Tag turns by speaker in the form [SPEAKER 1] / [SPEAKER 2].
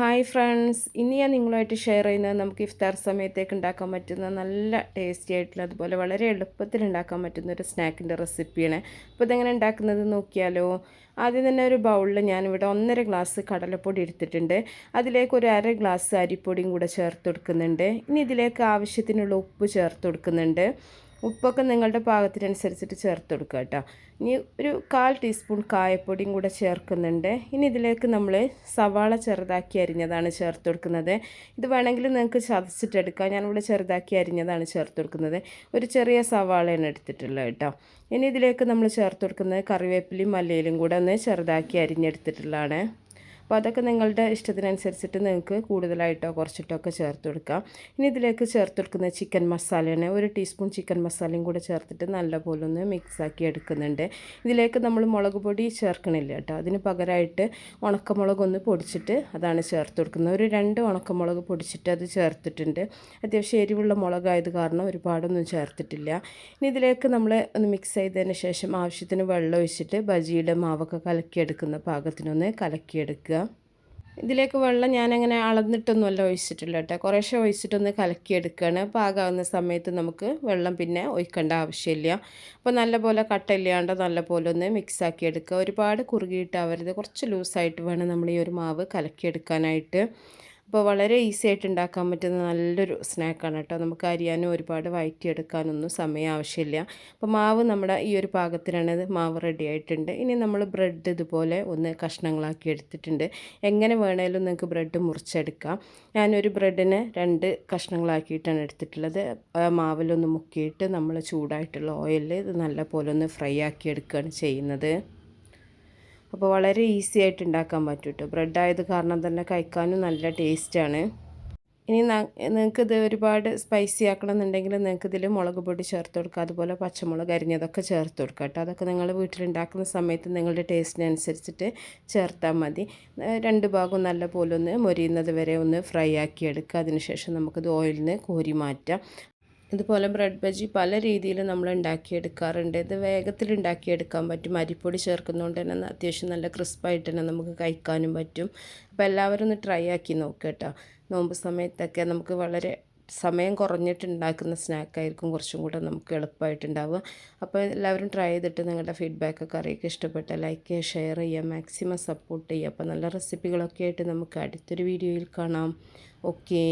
[SPEAKER 1] Hi friends ഇനി ഞാൻ നിങ്ങളുമായിട്ട് ഷെയർ ചെയ്യുന്നത് നമുക്ക് ഇഫ്താർ സമയത്തേക്ക് ഉണ്ടാക്കാൻ പറ്റുന്ന നല്ല ടേസ്റ്റി ആയിട്ടുള്ള അതുപോലെ വളരെ എളുപ്പത്തിൽ ഉണ്ടാക്കാൻ പറ്റുന്ന ഒരു സ്നാക്കിന്റെ റെസിപ്പിയാണ് അപ്പോൾ ഇതെങ്ങനെ ഉണ്ടാക്കുന്നത് നോക്കിയാലോ? ആദ്യം തന്നെ ഒരു ബൗളിൽ ഞാനിവിടെ ഒന്നര ഗ്ലാസ് കടലപ്പൊടി എടുത്തിട്ടുണ്ട്. അതിലേക്ക് ഒരു അര ഗ്ലാസ് അരിപ്പൊടിയും കൂടെ ചേർത്ത് കൊടുക്കുന്നുണ്ട്. ഇനി ഇതിലേക്ക് ആവശ്യത്തിനുള്ള ഉപ്പ് ചേർത്ത് കൊടുക്കുന്നുണ്ട്. ഉപ്പൊക്കെ നിങ്ങളുടെ പാകത്തിനനുസരിച്ചിട്ട് ചേർത്ത് കൊടുക്കുക കേട്ടോ. ഇനി ഒരു കാൽ ടീസ്പൂൺ കായപ്പൊടിയും കൂടെ ചേർക്കുന്നുണ്ട്. ഇനി ഇതിലേക്ക് നമ്മൾ സവാള ചെറുതാക്കി അരിഞ്ഞതാണ് ചേർത്ത് കൊടുക്കുന്നത്. ഇത് വേണമെങ്കിൽ നിങ്ങൾക്ക് ചതച്ചിട്ടെടുക്കാം ഞാനിവിടെ ചെറുതാക്കി അരിഞ്ഞതാണ് ചേർത്ത് കൊടുക്കുന്നത്. ഒരു ചെറിയ സവാളയാണ് എടുത്തിട്ടുള്ളത് കേട്ടോ. ഇനി ഇതിലേക്ക് നമ്മൾ ചേർത്ത് കൊടുക്കുന്നത് കറിവേപ്പിലയും മല്ലയിലും കൂടെ ഒന്ന് ചെറുതാക്കി അരിഞ്ഞെടുത്തിട്ടുള്ളതാണ്. അപ്പോൾ അതൊക്കെ നിങ്ങളുടെ ഇഷ്ടത്തിനനുസരിച്ചിട്ട് നിങ്ങൾക്ക് കൂടുതലായിട്ടോ കുറച്ചിട്ടോ ഒക്കെ ചേർത്ത് കൊടുക്കാം. ഇനി ഇതിലേക്ക് ചേർത്ത് കൊടുക്കുന്ന ചിക്കൻ മസാലയാണ്. ഒരു ടീസ്പൂൺ ചിക്കൻ മസാലയും കൂടെ ചേർത്തിട്ട് നല്ലപോലെ ഒന്ന് മിക്സാക്കി എടുക്കുന്നുണ്ട്. ഇതിലേക്ക് നമ്മൾ മുളക് പൊടി ചേർക്കണില്ല കേട്ടോ. അതിന് പകരമായിട്ട് ഉണക്കമുളക് ഒന്ന് പൊടിച്ചിട്ട് അതാണ് ചേർത്ത് കൊടുക്കുന്നത്. ഒരു രണ്ട് ഉണക്കമുളക് പൊടിച്ചിട്ട് അത് ചേർത്തിട്ടുണ്ട്. അത്യാവശ്യം എരിവുള്ള മുളകായത് കാരണം ഒരുപാടൊന്നും ചേർത്തിട്ടില്ല. ഇനി ഇതിലേക്ക് നമ്മൾ ഒന്ന് മിക്സ് ചെയ്തതിന് ശേഷം ആവശ്യത്തിന് വെള്ളം ഒഴിച്ചിട്ട് ബജിയുടെ മാവൊക്കെ കലക്കിയെടുക്കുന്ന പാകത്തിനൊന്ന് കലക്കിയെടുക്കുക. ഇതിലേക്ക് വെള്ളം ഞാനങ്ങനെ അളന്നിട്ടൊന്നുമല്ല ഒഴിച്ചിട്ടില്ല കേട്ടോ. കുറേശ്ശെ ഒഴിച്ചിട്ടൊന്ന് കലക്കിയെടുക്കുകയാണ്. പാകാവുന്ന സമയത്ത് നമുക്ക് വെള്ളം പിന്നെ ഒഴിക്കേണ്ട ആവശ്യമില്ല. അപ്പോൾ നല്ലപോലെ കട്ടയില്ലാണ്ട് നല്ലപോലെ ഒന്ന് മിക്സാക്കി എടുക്കുക ഒരുപാട് കുറുകിയിട്ടാവരുത് കുറച്ച് ലൂസായിട്ട് വേണം നമ്മൾ ഈ ഒരു മാവ് കലക്കിയെടുക്കാനായിട്ട്. അപ്പോൾ വളരെ ഈസി ആയിട്ട് ഉണ്ടാക്കാൻ പറ്റുന്ന നല്ലൊരു സ്നാക്കാണ് കേട്ടോ. നമുക്ക് അരിയാനും ഒരുപാട് വയറ്റിയെടുക്കാനൊന്നും സമയം ആവശ്യമില്ല. അപ്പോൾ മാവ് നമ്മുടെ ഈ ഒരു പാകത്തിനാണ് മാവ് റെഡി ആയിട്ടുണ്ട്. ഇനി നമ്മൾ ബ്രെഡ് ഇതുപോലെ ഒന്ന് കഷ്ണങ്ങളാക്കി എടുത്തിട്ടുണ്ട്. എങ്ങനെ വേണേലും നിങ്ങൾക്ക് ബ്രെഡ് മുറിച്ചെടുക്കാം. ഞാനൊരു ബ്രെഡിനെ രണ്ട് കഷ്ണങ്ങളാക്കിയിട്ടാണ് എടുത്തിട്ടുള്ളത്. മാവിലൊന്ന് മുക്കിയിട്ട് നമ്മൾ ചൂടായിട്ടുള്ള ഓയിലിൽ ഇത് നല്ല പോലെ ഒന്ന് ഫ്രൈ ആക്കി എടുക്കുകയാണ് ചെയ്യുന്നത്. അപ്പോൾ വളരെ ഈസി ആയിട്ട് ഉണ്ടാക്കാൻ പറ്റും കേട്ടോ ബ്രെഡ് ആയത് കാരണം തന്നെ കഴിക്കാനും നല്ല ടേസ്റ്റാണ് ഇനി നിങ്ങൾക്കിത് ഒരുപാട് സ്പൈസി ആക്കണമെന്നുണ്ടെങ്കിൽ എന്നുണ്ടെങ്കിൽ നിങ്ങൾക്ക് ഇതിൽ മുളക് പൊടി ചേർത്ത് കൊടുക്കുക. അതുപോലെ പച്ചമുളക് അരിഞ്ഞതൊക്കെ ചേർത്ത് കൊടുക്കുക കേട്ടോ. അതൊക്കെ നിങ്ങൾ വീട്ടിലുണ്ടാക്കുന്ന സമയത്ത് നിങ്ങളുടെ ടേസ്റ്റിനനുസരിച്ചിട്ട് ചേർത്താൽ മതി. രണ്ട് ഭാഗവും നല്ല പോലെ ഒന്ന് മൊരിയുന്നത് വരെ ഒന്ന് ഫ്രൈ ആക്കി എടുക്കുക. അതിനുശേഷം നമുക്കിത് ഓയിലിന് കോരി മാറ്റാം. ഇതുപോലെ ബ്രെഡ് ബജി പല രീതിയിൽ നമ്മൾ ഉണ്ടാക്കിയെടുക്കാറുണ്ട്. ഇത് വേഗത്തിൽ ഉണ്ടാക്കിയെടുക്കാൻ പറ്റും. അരിപ്പൊടി ചേർക്കുന്നതുകൊണ്ട് തന്നെ അത്യാവശ്യം നല്ല ക്രിസ്പായിട്ട് തന്നെ നമുക്ക് കഴിക്കാനും പറ്റും. അപ്പോൾ എല്ലാവരും ഒന്ന് ട്രൈ ആക്കി നോക്കുക കേട്ടോ. നോമ്പ് സമയത്തൊക്കെ നമുക്ക് വളരെ സമയം കുറഞ്ഞിട്ട് ഉണ്ടാക്കുന്ന സ്നാക്കായിരിക്കും കുറച്ചും കൂടെ നമുക്ക് എളുപ്പമായിട്ടുണ്ടാവുക. അപ്പോൾ എല്ലാവരും ട്രൈ ചെയ്തിട്ട് നിങ്ങളുടെ ഫീഡ്ബാക്കൊക്കെ അറിയിക്കുക. ഇഷ്ടപ്പെട്ട ലൈക്ക് ചെയ്യുക ഷെയർ ചെയ്യുക മാക്സിമം സപ്പോർട്ട് ചെയ്യുക. അപ്പോൾ നല്ല റെസിപ്പികളൊക്കെ ആയിട്ട് നമുക്ക് അടുത്തൊരു വീഡിയോയിൽ കാണാം. ഓക്കേ.